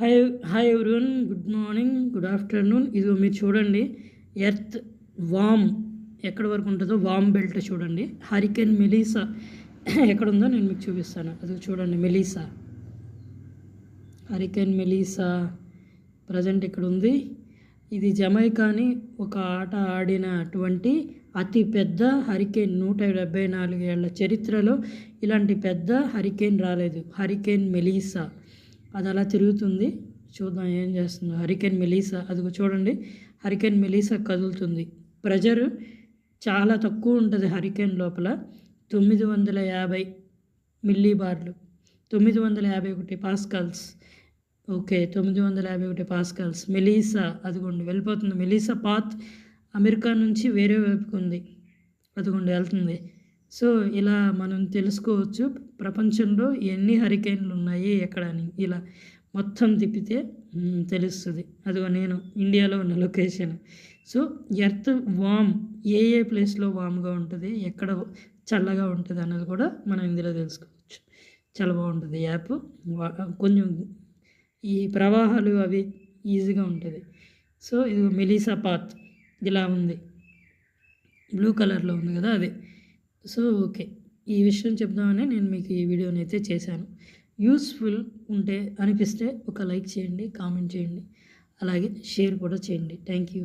Hi hi everyone good morning good afternoon ఇదిగో మీరు చూడండి. ఎర్త్ వామ్ ఎక్కడ వరకు ఉంటుందో వామ్ బెల్ట్ చూడండి. హరికెన్ మెలీసా ఎక్కడ ఉందో నేను మీకు చూపిస్తాను. అది చూడండి మెలీసా హరికెన్ మెలీసా ప్రజెంట్ ఇక్కడ ఉంది. ఇది జమైకాని ఒక ఆట ఆడినటువంటి అతి పెద్ద హరికేన్ నూట డెబ్బై నాలుగు చరిత్రలో ఇలాంటి పెద్ద హరికేన్ రాలేదు. హరికేన్ మెలీసా అది అలా తిరుగుతుంది. చూద్దాం ఏం చేస్తుందో. హరికేన్ మెలీసా అదిగో చూడండి. హరికేన్ మెలీసా కదులుతుంది. ప్రెజర్ చాలా తక్కువ ఉంటుంది హరికేన్ లోపల. తొమ్మిది వందల యాభై మిల్లీ బార్లు తొమ్మిది వందల యాభై ఒకటి పాస్కల్స్. ఓకే తొమ్మిది వందల యాభై ఒకటి పాస్కల్స్. మెలీసా అదిగోండి వెళ్ళిపోతుంది. మెలీసా పాత్ అమెరికా నుంచి వేరే వైపుకు ఉంది. అదిగోండి వెళ్తుంది. సో ఇలా మనం తెలుసుకోవచ్చు ప్రపంచంలో ఎన్ని హరికేన్లు ఉన్నాయి ఎక్కడ అని. ఇలా మొత్తం తిప్పితే తెలుస్తుంది. అదిగో నేను ఇండియాలో ఉన్న location. So earth warm a a ప్లేస్లో వామ్గా ఉంటుంది ఎక్కడ చల్లగా ఉంటుంది అన్నది కూడా మనం ఇందులో తెలుసుకోవచ్చు. చాలా బాగుంటుంది యాప్. కొంచెం ఈ ప్రవాహాలు అవి ఈజీగా ఉంటుంది. సో ఇది మెలీసా పాత్ ఇలా ఉంది. బ్లూ కలర్లో ఉంది కదా అదే. So okay. ఈ విషయం చెప్దామని నేను మీకు ఈ వీడియోని అయితే చేశాను. యూస్ఫుల్ ఉంటే అనిపిస్తే ఒక లైక్ చేయండి కామెంట్ చేయండి. అలాగే షేర్ కూడా చేయండి. Thank you.